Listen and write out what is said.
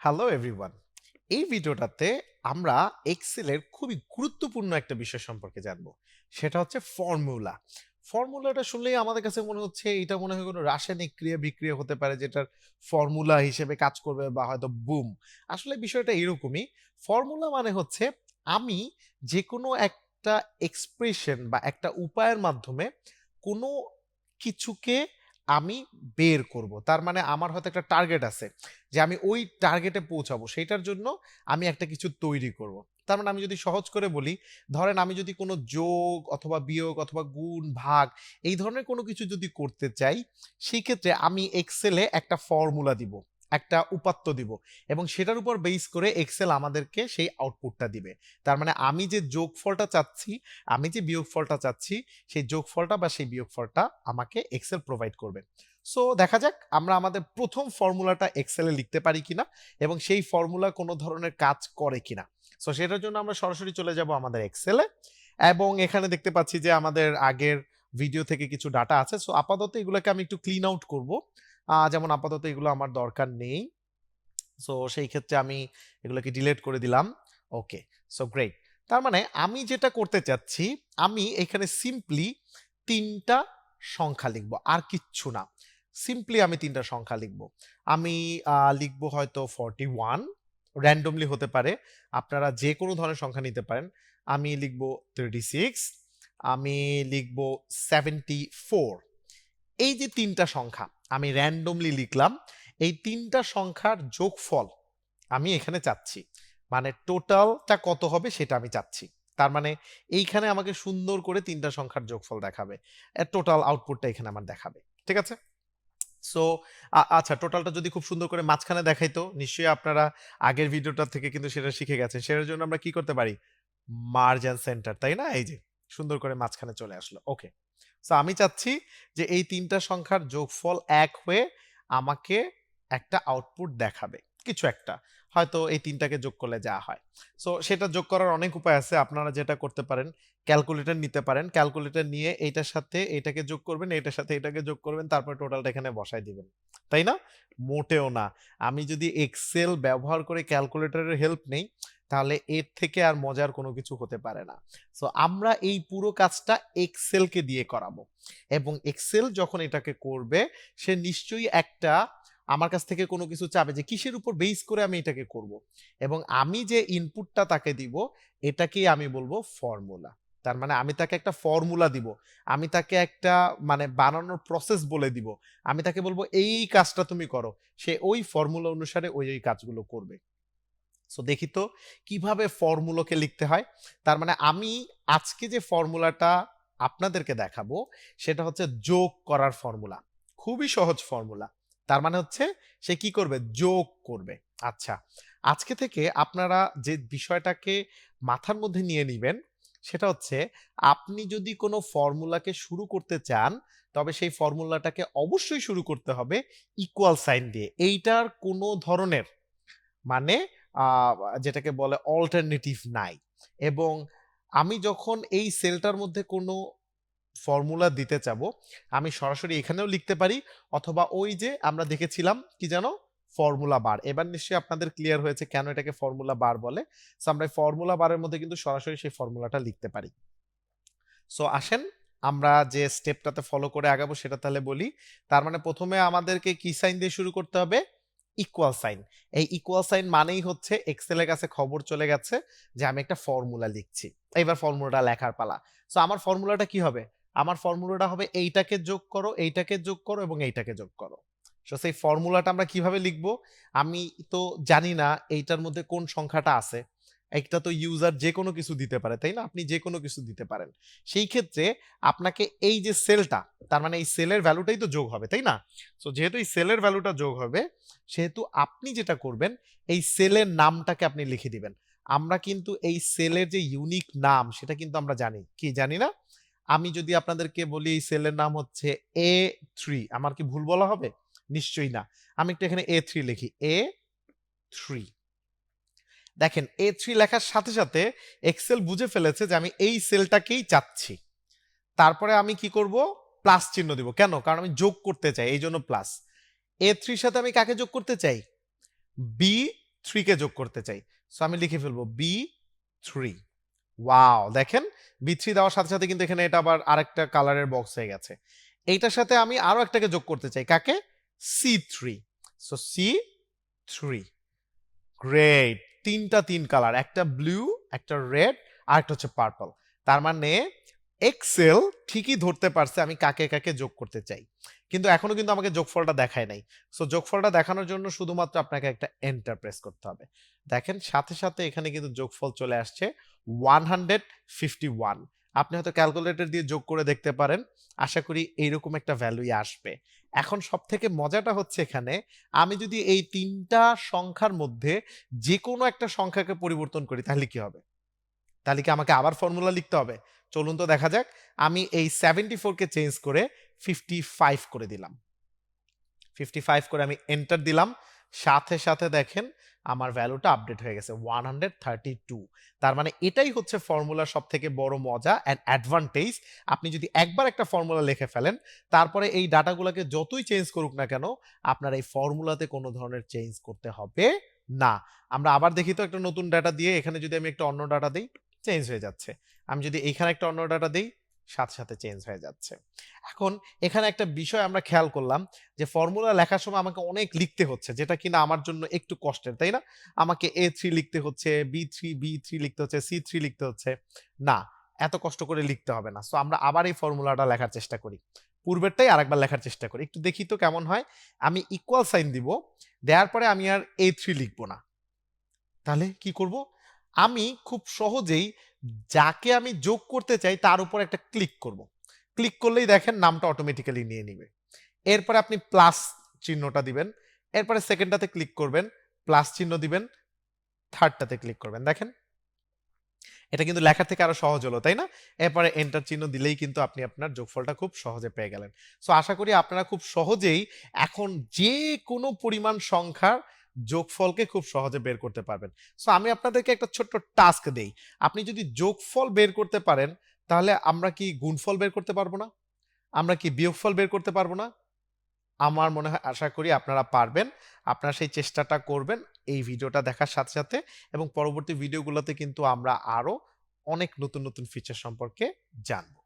Hello everyone এই ভিডিওটাতে আমরা এক্সেলের খুবই গুরুত্বপূর্ণ একটা বিষয় সম্পর্কে জানব। সেটা হচ্ছে ফর্মুলা ফর্মুলাটা শুনলেই আমাদের কাছে মনে হচ্ছে এটা মনে হয় কোনো রাসায়নিক ক্রিয়া বিক্রিয়া হতে পারে, যেটার ফর্মুলা হিসেবে কাজ করবে বা হয়তো বুম আসলে বিষয়টা এরকমই। ফর্মুলা মানে হচ্ছে আমি যে কোনো একটা এক্সপ্রেশন বা একটা উপায়ের মাধ্যমে কোনো কিছুকে আমি বের করব। তার মানে আমার হয়তো একটা টার্গেট আছে যে আমি ওই টার্গেটে পৌঁছাবো। সেটার জন্য আমি একটা কিছু তৈরি করব। তার মানে আমি যদি সহজ করে বলি, ধরেন আমি যদি কোনো যোগ অথবা বিয়োগ অথবা গুণ, ভাগ এই ধরনের কোনো কিছু যদি করতে চাই, সেই ক্ষেত্রে আমি এক্সেলে একটা ফর্মুলা দিব। একটা উপাত্ত দিব। এবং সেটার উপর বেস করে এক্সেল আমাদেরকে সেই আউটপুটটা দিবে। তার মানে আমি যে যোগফলটা চাচ্ছি, আমি যে বিয়োগফলটা চাচ্ছি, সেই যোগফলটা বা সেই বিয়োগফলটা আমাকে এক্সেল প্রোভাইড করবে। সো দেখা যাক আমরা আমাদের প্রথম ফর্মুলাটা এক্সেলে লিখতে পারি কিনা এবং সেই ফর্মুলা কোনো ধরনের কাজ করে কিনা। সো সেটার জন্য আমরা সরাসরি চলে যাব আমাদের এক্সেলে এবং এখানে দেখতে পাচ্ছি যে আমাদের আগের ভিডিও থেকে কিছু ডাটা আছে। সো আপাতত এগুলোকে আমি একটু ক্লিন আউট করব। যেমন আপাতত এগুলো আমার দরকার নেই। সো, সেই ক্ষেত্রে আমি এগুলোকে ডিলিট করে দিলাম। Okay, so great. তার মানে আমি যেটা করতে চাচ্ছি, আমি এখানে সিম্পলি তিনটা সংখ্যা লিখব, আর কিচ্ছু না। সিম্পলি আমি তিনটা সংখ্যা লিখব। আমি লিখব হয়তো ফর্টি ওয়ান র্যান্ডমলি হতে পারে। আপনারা যে কোনো ধরনের সংখ্যা নিতে পারেন। আমি লিখব থার্টি সিক্স আমি লিখব সেভেন্টি ফোর এই যে তিনটা সংখ্যা, আমি র্যান্ডমলি লিখলাম, এই তিনটা সংখ্যার যোগফল আমি এখানে চাচ্ছি। মানে টোটালটা কত হবে সেটা আমি চাচ্ছি। তার মানে এইখানে আমাকে সুন্দর করে তিনটা সংখ্যার যোগফল দেখাবে। টোটাল আউটপুটটা এখানে আমার দেখাবে। ঠিক আছে? সো আচ্ছা টোটালটা যদি খুব সুন্দর করে মাঝখানে দেখাইতো নিশ্চয়ই আপনারা আগের ভিডিওটা থেকে কিন্তু সেটা শিখে গেছেন। সেটার জন্য আমরা কি করতে পারি? মার্জান সেন্টার তাই না? এই যে, সুন্দর করে মাঝখানে চলে আসলো। ওকে সো আমি চাচ্ছি যে এই তিনটা সংখ্যার যোগফল এক হয়ে আমাকে একটা আউটপুট দেখাবে, কিছু একটা। হয়তো এই তিনটাকে যোগ করলে যা হয়। সো সেটা যোগ করার অনেক উপায় আছে, আপনারা যেটা করতে পারেন ক্যালকুলেটর নিতে পারেন। ক্যালকুলেটর নিয়ে এইটার সাথে এটাকে যোগ করবেন এটার সাথে এটাকে যোগ করবেন, তারপর টোটালটা এখানে বসাই দিবেন। তাই না? মোটেও না। আমি যদি এক্সেল ব্যবহার করে ক্যালকুলেটরের হেল্প নেই তাহলে এর থেকে আর মজার কোনো কিছু হতে পারে না। সো আমরা এই পুরো কাজটা এক্সেলকে দিয়ে করাবো। এবং এক্সেল যখন এটাকে করবে, সে নিশ্চয়ই একটা আমার কাছ থেকে কোনো কিছু চাবে যে, কিসের উপর বেস করে আমি এটাকে করব? এবং আমি যে ইনপুটটা তাকে দিব, এটাকেই আমি বলব ফর্মুলা তার মানে আমি তাকে একটা ফর্মুলা দিব। আমি তাকে একটা মানে বানানোর প্রসেস বলে দিব। আমি তাকে বলব, এই কাজটা তুমি করো। সে ওই ফর্মুলা অনুসারে ওই ওই কাজগুলো করবে। সো দেখি তো কীভাবে ফর্মুলাকে লিখতে হয়। তার মানে আমি আজকে যে ফর্মুলাটা আপনাদেরকে দেখাবো, সেটা হচ্ছে যোগ করার ফর্মুলা খুবই সহজ ফর্মুলা তার মানে হচ্ছে সে কি করবে? যোগ করবে। আচ্ছা আজকে থেকে আপনারা যে বিষয়টাকে মাথার মধ্যে নিয়ে নেবেন, সেটা হচ্ছে আপনি যদি কোনো ফর্মুলাকে শুরু করতে চান, তবে সেই ফর্মুলাটাকে অবশ্যই শুরু করতে হবে ইকুয়াল সাইন দিয়ে। এইটার কোনো ধরনের মানে যেটাকে বলে অল্টারনেটিভ নাই। এবং আমি যখন এই সেলটার মধ্যে কোনো ফর্মুলা দিতে চাবো, আমি সরাসরি এখানেও লিখতে পারি, অথবা ওই যে আমরা দেখেছিলাম, কি জানো? ফর্মুলা বার এবার নিশ্চয়ই আপনাদের ক্লিয়ার হয়েছে কেন এটাকে ফর্মুলা বার বলে। সো আমরা ফর্মুলা বারের মধ্যে কিন্তু সরাসরি সেই ফর্মুলাটা লিখতে পারি। সো আসেন, আমরা যে স্টেপটাতে ফলো করে আগাবো সেটা তাহলে বলি। তার মানে প্রথমে আমাদেরকে কি সাইন দিয়ে শুরু করতে হবে? ইকুয়াল সাইন এই ইকুয়াল সাইন মানেই হচ্ছে এক্সেলের কাছে খবর চলে গেছে যে আমি একটা ফর্মুলা লিখছি। এবার ফর্মুলাটা লেখার পালা। সো আমার ফর্মুলাটা কি হবে? আমার ফর্মুলাটা হবে এইটাকে যোগ করো, এইটাকে যোগ করো এবং এইটাকে যোগ করো। সো সেই ফর্মুলাটা আমরা কীভাবে লিখব? আমি তো জানি না এইটার মধ্যে কোন সংখ্যাটা আছে। একটা তো ইউজার যে কোনো কিছু দিতে পারে, তাই না? আপনি যে কোনো কিছু দিতে পারেন। সেই ক্ষেত্রে আপনাকে এই যে সেলটা তার মানে এই সেলের ভ্যালুটাই তো যোগ হবে, তাই না? সো যেহেতু এই সেলের ভ্যালুটা যোগ হবে, সেহেতু আপনি যেটা করবেন, এই সেলের নামটাকে আপনি লিখে দিবেন। আমরা কিন্তু এই সেলের যে ইউনিক নাম, সেটা কিন্তু আমরা জানি। কি জানি না? আমি যদি আপনাদেরকে বলি এই সেলের নাম হচ্ছে এ থ্রি আমার কি ভুল বলা হবে? নিশ্চয়ই না। আমি একটু এখানে এ থ্রি লিখি। এ থ্রি দেখেন এ থ্রি লেখার সাথে সাথে এক্সেল বুঝে ফেলেছে যে আমি এই সেলটাকেই চাচ্ছি। তারপরে আমি কি করব? প্লাস চিহ্ন দিব। কেন? কারণ আমি যোগ করতে চাই, এই জন্য প্লাস। এ থ্রির সাথে আমি কাকে যোগ করতে চাই? বি থ্রিকে যোগ করতে চাই। সো আমি লিখে ফেলব বি থ্রি ওয়াও দেখেন বি থ্রি দেওয়ার সাথে সাথে কিন্তু এখানে এটা আবার আরেকটা কালারের বক্স হয়ে গেছে। এইটার সাথে আমি আরও একটাকে যোগ করতে চাই। কাকে? C three so C three great তিনটা তিন কালার একটা ব্লু একটা রেড আর একটা হচ্ছে পার্পল তার মানে এক্সেল ঠিকই ধরতে পারছে আমি কাকে কাকে যোগ করতে চাই। কিন্তু এখনও কিন্তু আমাকে যোগফলটা দেখায় নাই। সো যোগফলটা দেখানোর জন্য শুধুমাত্র আপনাকে একটা এন্টার প্রেস করতে হবে। দেখেন সাথে সাথে এখানে কিন্তু যোগফল চলে আসছে ওয়ান হান্ড্রেড ফিফটি ওয়ান আপনি হয়তো ক্যালকুলেটর দিয়ে যোগ করে দেখতে পারেন। আশা করি এইরকম একটা ভ্যালুই আসবে। এখন সব থেকে মজাটা হচ্ছে এখানে, আমি যদি এই তিনটা সংখ্যার মধ্যে যে কোনো একটা সংখ্যাকে পরিবর্তন করি, তাহলে কি হবে? তাহলে কি আমাকে আবার ফর্মুলা লিখতে হবে? চলুন তো দেখা যাক। আমি এই সেভেন্টি ফোরকে চেঞ্জ করে ফিফটি ফাইভ করে দিলাম। ফিফটি ফাইভ করে আমি এন্টার দিলাম। সাথে সাথে দেখেন আমার ভ্যালুটা আপডেট হয়ে গেছে ওয়ান হান্ড্রেড থার্টি টু তার মানে এটাই হচ্ছে ফর্মুলার সব থেকে বড় মজা অ্যান্ড অ্যাডভান্টেজ আপনি যদি একবার একটা ফর্মুলা লিখে ফেলেন, তারপরে এই ডাটাগুলোকে যতই চেঞ্জ করুক না কেন, আপনার এই ফর্মুলাতে কোনো ধরনের চেঞ্জ করতে হবে না। আমরা আবার দেখি তো একটা নতুন ডাটা দিয়ে এখানে যদি আমি একটা অন্য ডাটা দিই চেঞ্জ হয়ে যাচ্ছে। আমি যদি এখানে একটা অন্য ডাটা দিই সাথে সাথে চেঞ্জ হয়ে যাচ্ছে। এখন এখানে একটা বিষয় আমরা খেয়াল করলাম যে ফর্মুলা লেখার সময় আমাকে অনেক লিখতে হচ্ছে, যেটা কিনা আমার জন্য একটু কষ্টের, তাই না? আমাকে এ থ্রি লিখতে হচ্ছে বি থ্রি বি থ্রি লিখতে হচ্ছে সি থ্রি লিখতে হচ্ছে। না, এত কষ্ট করে লিখতে হবে না। সো আমরা আবার এই ফর্মুলাটা লেখার চেষ্টা করি। পূর্বেরটাই আরেকবার লেখার চেষ্টা করি। একটু দেখি তো কেমন হয়। আমি ইকুয়াল সাইন দিব, দেওয়ার পরে আমি আর এ থ্রি লিখব না। তাহলে কি করব? আমি খুব সহজেই যাকে আমি যোগ করতে চাই তার উপর একটা ক্লিক করব। ক্লিক করলেই দেখেন নামটা অটোমেটিক্যালি নিয়ে নিবে। এরপরে আপনি প্লাস চিহ্নটা দিবেন, এরপরে সেকেন্ডটাতে ক্লিক করবেন প্লাস চিহ্ন দিবেন থার্ডটাতে ক্লিক করবেন। দেখেন? এটা কিন্তু লেখার থেকে আরও সহজ হলো, তাই না? এরপরে এন্টার চিহ্ন দিলেই কিন্তু আপনি আপনার যোগফলটা খুব সহজে পেয়ে গেলেন। সো আশা করি আপনারা খুব সহজেই এখন যে কোনো পরিমাণ সংখ্যার যোগফলকে খুব সহজে বের করতে পারবেন। সো আমি আপনাদেরকে একটা ছোট্ট টাস্ক দেই। আপনি যদি যোগফল বের করতে পারেন, তাহলে আমরা কি গুণফল বের করতে পারব না? আমরা কি বিয়োগফল বের করতে পারব না? আমার মনে হয়, আশা করি আপনারা পারবেন। আপনারা সেই চেষ্টাটা করবেন এই ভিডিওটা দেখার সাথে সাথে এবং পরবর্তী ভিডিওগুলোতে কিন্তু আমরা আরও অনেক নতুন নতুন ফিচার সম্পর্কে জানব।